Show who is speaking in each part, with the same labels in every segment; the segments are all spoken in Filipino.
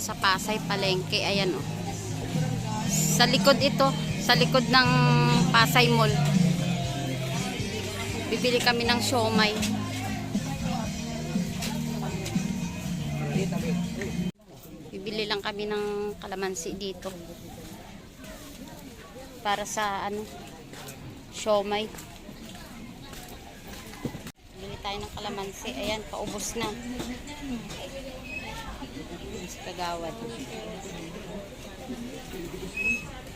Speaker 1: sa Pasay Palengke. Ayan oh. Sa likod ito, sa likod ng Pasay Mall. Bibili kami ng siomay. Bibili lang kami ng kalamansi dito. Para sa ano, siomay. Bili tayo ng kalamansi. Ayan, paubos na. Sa kagawad.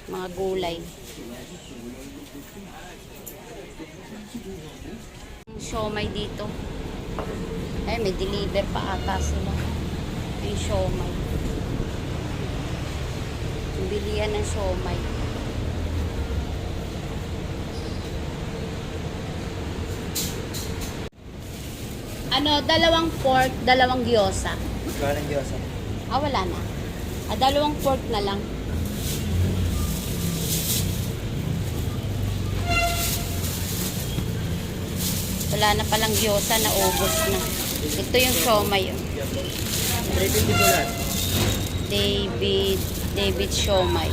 Speaker 1: Mga gulay. Siomay dito. Ay, may deliver pa ata sila. Yung siomay. Bilihan ng siomay. Ano, dalawang pork, dalawang gyoza.
Speaker 2: Parang Diyos.
Speaker 1: Ah, wala na. Ah, dalawang pork na lang. Wala na palang gyoza na ubos na. Ito yung siomay. oh.
Speaker 2: 350 po lahat.
Speaker 1: David, David siomay.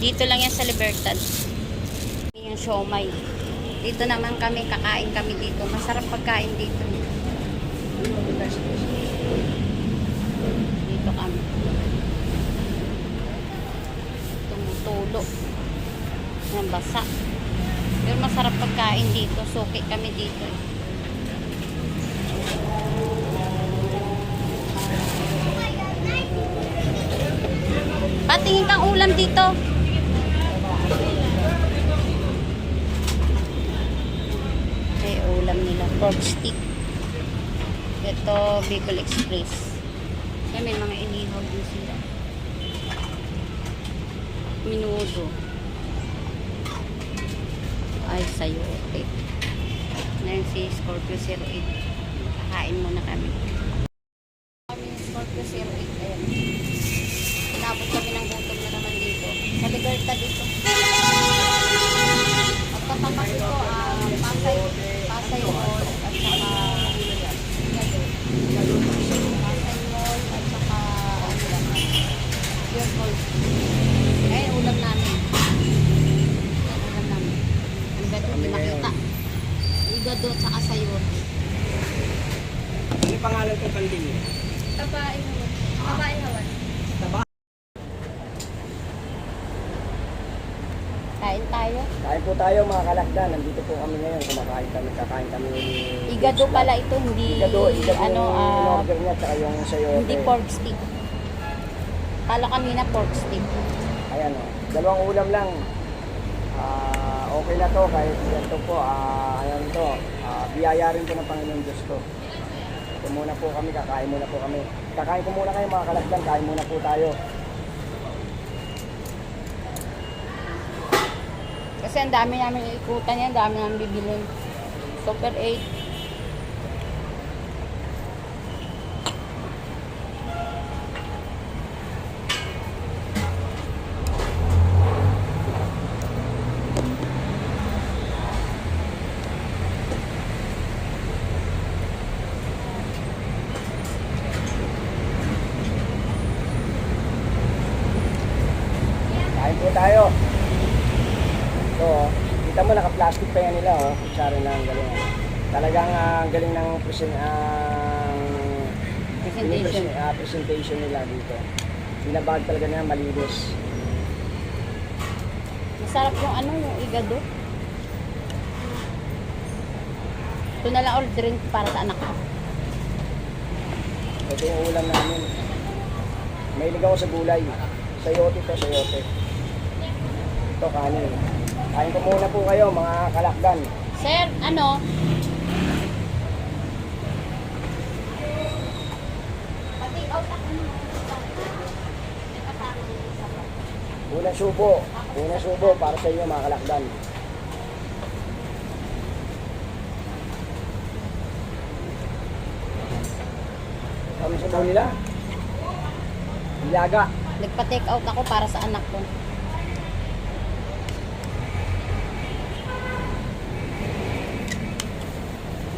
Speaker 1: Dito lang yan sa Libertad. Yung siomay. Dito naman kami, kakain kami dito. Masarap pagkain dito. Dito kami. Tumutulo. Yan, basa. Pero masarap pagkain dito. Suki kami dito. eh. Patingin kang ulam dito. Eh, ulam nila. Pork stick. Ito, Bicol Express. Yan, may mga inihaw din sila. Minudo. Ay, sayote. Ngayon si Scorpio 08. Kakain muna kami. Kami Scorpio 08. Ayan. Inabot kami ng gutom na naman dito. Sa Libertad dito. At katapat ito, ah, Pasay, Pasay Mall at saka Pasay Mall at saka ano lang, Pure Gold. Ayun, ulam namin. Ayun, ulam namin. Ano ba ito? Hindi makita. Igado at saka sayote.
Speaker 2: Ano pangalan kong kantin niyo?
Speaker 3: Babae hawan. Babae hawan.
Speaker 2: Taba.
Speaker 1: Kain tayo.
Speaker 2: Kain po tayo mga kalakdan. Nandito po kami ngayon. Kumakain kami. Kakain kami.
Speaker 1: Igado pala ito, hindi
Speaker 2: Igado. Igado
Speaker 1: ano, ah,
Speaker 2: order niya. Tsaka yung sayo.
Speaker 1: hindi pork stick. Kala kami na pork stick.
Speaker 2: Ayan o. Dalawang ulam lang. Ah, okay na to. Kahit ganito po. Ah, ayan to. Ah, biyaya rin po ng Panginoon Diyos ko. Ito muna po kami. Kakain muna po kami. Kakain ko muna kayo mga kalakdan. Kain muna po tayo.
Speaker 1: Kasi ang dami namin ikutan yan, dami namin bibilin. Super 8.
Speaker 2: Kain po tayo. Ito, oh. Naka-plastic pa yan nila, oh. Kutsara na ang galing. Talagang ah, ang galing ng present, ang
Speaker 1: Presentation.
Speaker 2: ah, presentation nila dito. Binabag talaga na malinis.
Speaker 1: Masarap yung ano, yung igado. Ito na lang orderin ko para sa anak ko.
Speaker 2: Ito yung ulam namin. Mahilig ako sa gulay. Sayote to, sayote. Ito, kanin. Kain ko muna po kayo, mga kalakdan.
Speaker 1: Sir, ano? Pati out ako
Speaker 2: Unang subo. Unang subo para sa inyo, mga kalakdan. Kami sa nila. Ilaga.
Speaker 1: Nagpa-take out ako para sa anak ko.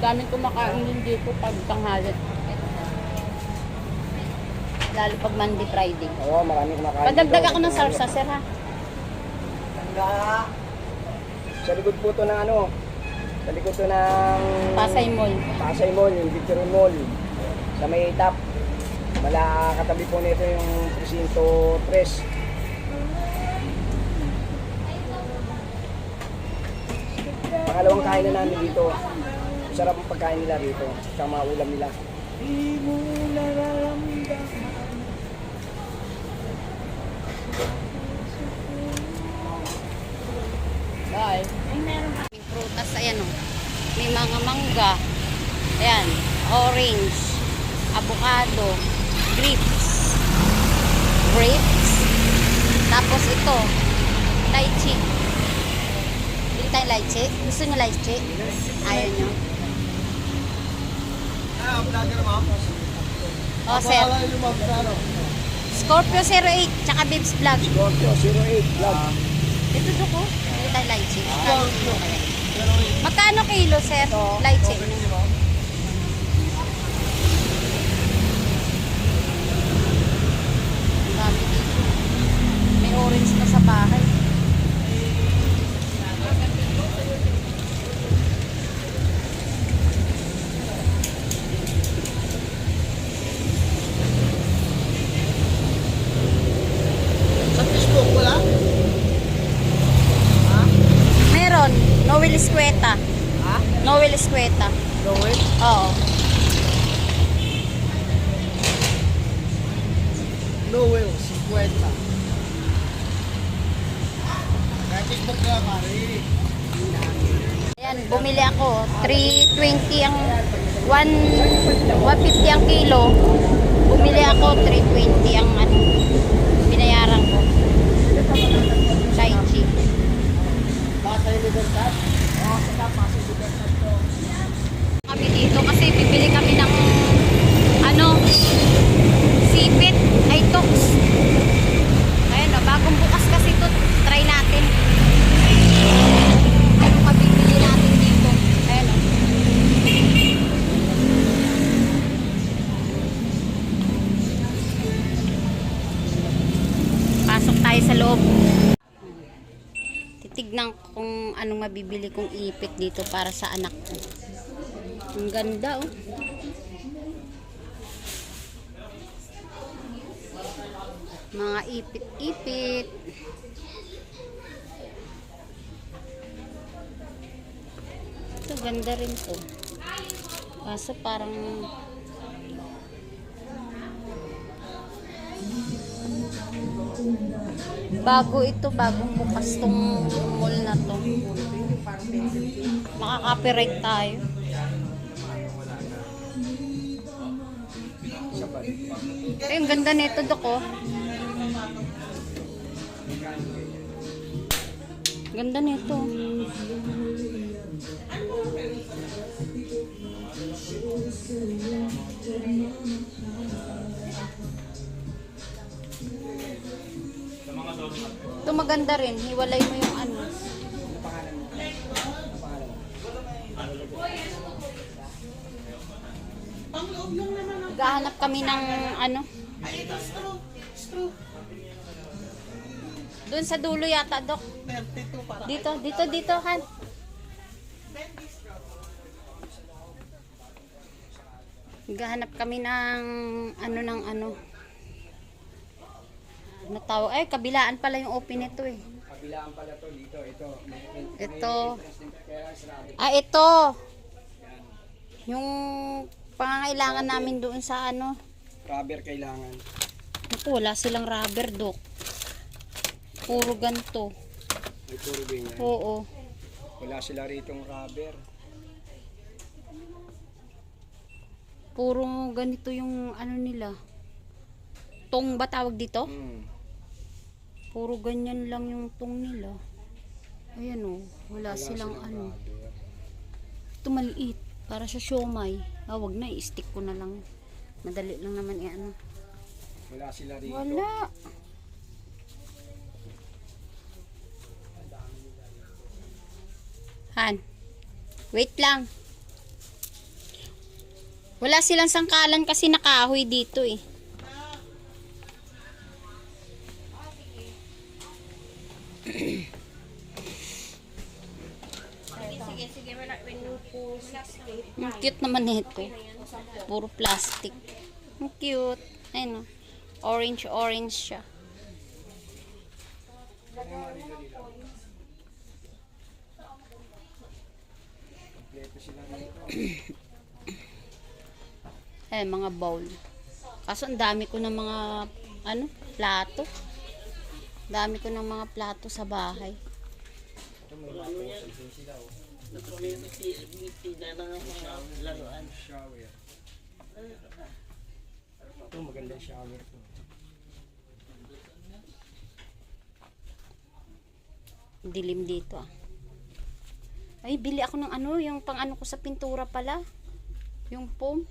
Speaker 1: Daming kumakain din dito pag tanghali. Lalo pag Monday, Friday.
Speaker 2: Oo, marami kumakain.
Speaker 1: Padagdag ako ng salsa, sir ha.
Speaker 2: Tanda. Sa likod po to ng ano, sa likod to ng
Speaker 1: Pasay Mall.
Speaker 2: Pasay Mall, yung Victory Mall. Sa may tap. Mala katabi po nito yung presinto 3. Pangalawang kain na namin dito. Sarap ang pagkain nila dito. Sa mga ulam nila.
Speaker 1: Bye. Ay, meron kaming prutas. Ayan o. May mga mangga. Ayan. Orange. Avocado. Grapes. Grapes. Tapos ito. Lychee. Bili tayo lychee. Gusto niyo lychee? Ayaw niyo. Oh, sir. Scorpio 08, tsaka Bibs Vlog.
Speaker 2: Scorpio 08 vlog.
Speaker 1: Ito ko. Bili tayo lychee. Magkano kilo kaya? Magkano kilo, sir? Lychee. Ang dami dito. May orange pa sa bahay.
Speaker 2: Sa Facebook wala?
Speaker 1: Meron. Noel Escueta.
Speaker 2: Ha?
Speaker 1: Noel Escueta.
Speaker 2: Noel?
Speaker 1: Oo.
Speaker 2: Noel, 50. Sa Facebook na, Mari.
Speaker 1: Ayan, bumili ako. 320 ang 1 150 ang kilo. Bumili ako 320 ang ano binayaran ko. Chai chi. Kami dito kasi bibili kami ng ano sipit ay tox. Ko kung anong mabibili kong ipit dito para sa anak ko. Ang ganda oh. Mga ipit-ipit. Ito ganda rin to. Kaso parang bago ito, bagong bukas tong mall na to. Makaka-copyright tayo. Ay, ang ganda nito, Dok, oh. Ganda nito. Ito maganda rin. Hiwalay mo yung ano. Gahanap kami ng ano. Doon sa dulo yata, Dok. Dito, dito, dito, Han. Gahanap kami ng ano ng ano. Ano tawag? Ay, kabilaan pala yung open nito eh.
Speaker 2: Kabilaan pala to dito. Ito. May, may,
Speaker 1: Ito.
Speaker 2: sinabi.
Speaker 1: Ah, ito. Yung pangangailangan namin doon sa ano.
Speaker 2: Rubber kailangan.
Speaker 1: Naku, wala silang rubber, Dok. Puro ganto.
Speaker 2: May puro ganyan.
Speaker 1: Oo.
Speaker 2: Wala sila ritong rubber.
Speaker 1: Puro ganito yung ano nila. Tong ba tawag dito?
Speaker 2: Hmm.
Speaker 1: Puro ganyan lang yung tong nila. Ayan o. Wala, silang ano. Ito maliit. Para sa siomay. Ah, wag na. I-stick ko na lang. Madali lang naman i-ano.
Speaker 2: Wala sila rito.
Speaker 1: Wala. Han. Wait lang. Wala silang sangkalan kasi nakahoy dito eh. Cute naman nito. Puro plastic. Ang cute. Ayun o. Orange, orange siya. Eh, mga bowl. Kaso ang dami ko ng mga, ano, plato. Dami ko ng mga plato sa bahay.
Speaker 2: Ito mga puzzle din sila oh. Shower. Ito magandang shower to.
Speaker 1: Dilim dito ah. Ay, bili ako ng ano, yung pang ano ko sa pintura pala. Yung foam.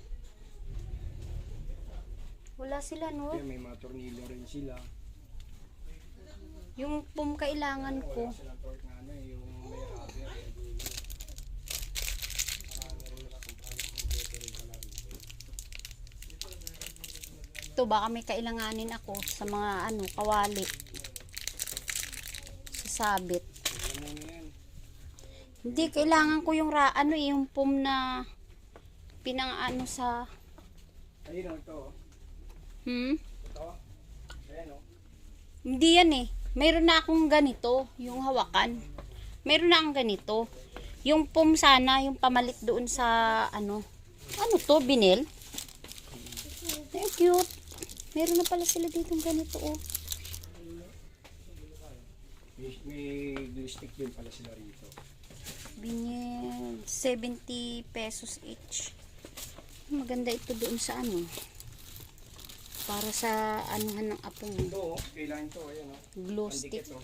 Speaker 1: Wala sila, no?
Speaker 2: Kaya may mga tornilyo rin sila.
Speaker 1: Yung foam kailangan ko.
Speaker 2: Wala silang na ano eh, yung may rubber. eh, dulo. Marami rin nakakumpanya kung dito rin pala rito.
Speaker 1: Ito, baka may kailanganin ako sa mga ano, kawali. Sasabit. Hindi, kailangan ko yung ra, ano eh, yung foam na pinang ano sa,
Speaker 2: Ayun oh, ito oh.
Speaker 1: hmm?
Speaker 2: Ito. Ayan oh.
Speaker 1: Hindi yan eh. Mayroon na akong ganito, yung hawakan. Mayroon na akong ganito. Yung foam sana, yung pamalit doon sa ano. Ano to, binil? Ay, cute. Meron na pala sila dito ganito oh.
Speaker 2: May, may glue stick din pala sila rito.
Speaker 1: Binil. 70 pesos each. Maganda ito doon sa ano. Para sa anuhan ng apong
Speaker 2: Ito oh, kailangan ito. Ayan oh.
Speaker 1: glue stick.
Speaker 2: Oh.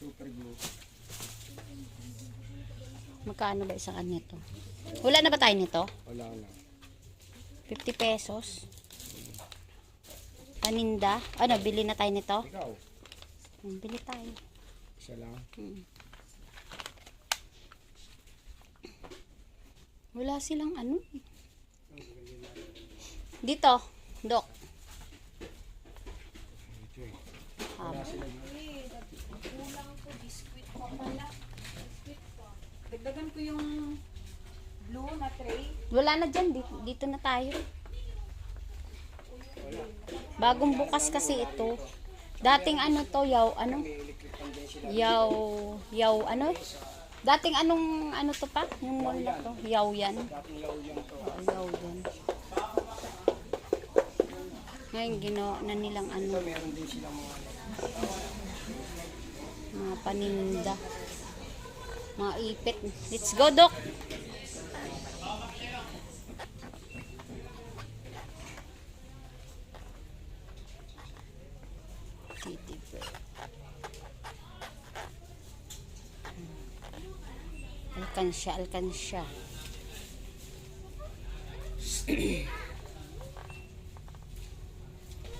Speaker 2: Super glue.
Speaker 1: Magkano ba isang ano nito? Wala na ba tayo nito?
Speaker 2: Wala na.
Speaker 1: 50 pesos. Paninda. Ano, bili na tayo nito?
Speaker 2: Ikaw,
Speaker 1: Hmm, Bili tayo.
Speaker 2: isa lang.
Speaker 1: Hmm. Wala silang ano. eh. Dito, Dok.
Speaker 2: Eh.
Speaker 1: Ah,
Speaker 2: Wala sila dito.
Speaker 3: Dagdagan ko yung blue na tray.
Speaker 1: wala na dyan. Dito, dito na tayo. Bagong bukas kasi ito. Dating ano to, yaw, ano? Yaw, yaw, ano? Dating anong, ano to pa? Yung mall na to. Yaw yan.
Speaker 2: Dating yaw yan.
Speaker 1: Ngayon, ginawa na nilang ano,
Speaker 2: mga
Speaker 1: paninda. Mga ipit. Let's go, Dok! Alkansya, alkansya.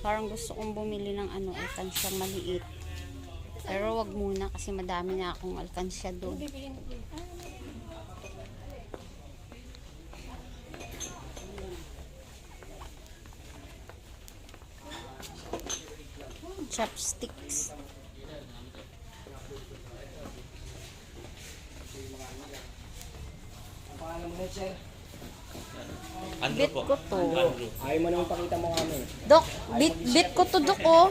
Speaker 1: Parang gusto kong bumili ng ano, alkansyang maliit. Pero wag muna kasi madami na akong alkansya doon. Chopsticks.
Speaker 2: Pangalan mo na sir?
Speaker 4: Andrew
Speaker 1: Bit
Speaker 4: po.
Speaker 1: ko to.
Speaker 4: Andrew.
Speaker 2: Ayaw mo nang pakita mo kami.
Speaker 1: Dok, bit, bit ko to, Dok, oh.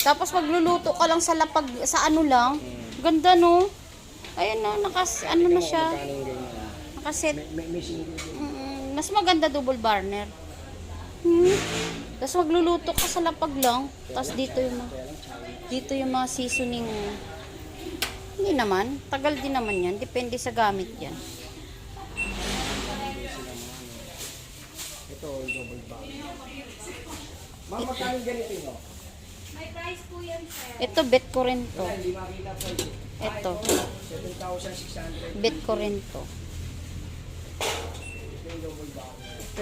Speaker 1: Tapos magluluto ka lang sa lapag, sa ano lang. Ganda, no? Ayan na, nakas, ano na siya. Nakaset.
Speaker 2: May, may single.
Speaker 1: Mm, mas maganda double burner. Hmm. Tapos magluluto ka sa lapag lang. Tapos dito yung mga, dito yung mga seasoning. Hindi naman. Tagal din naman yan. Depende sa gamit yan.
Speaker 2: Ito, double bag. Ma'am, magkano yung ganito nyo?
Speaker 3: May price po yan, sir.
Speaker 1: Ito, bet ko rin to.
Speaker 2: Hindi makita po.
Speaker 1: Ito,
Speaker 2: 7,600.
Speaker 1: bet ko rin to.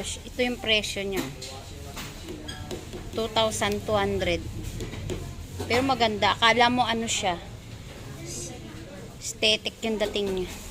Speaker 1: Ito yung presyo niya. 2,200. Pero maganda. Akala mo ano siya. Aesthetic yung dating niya.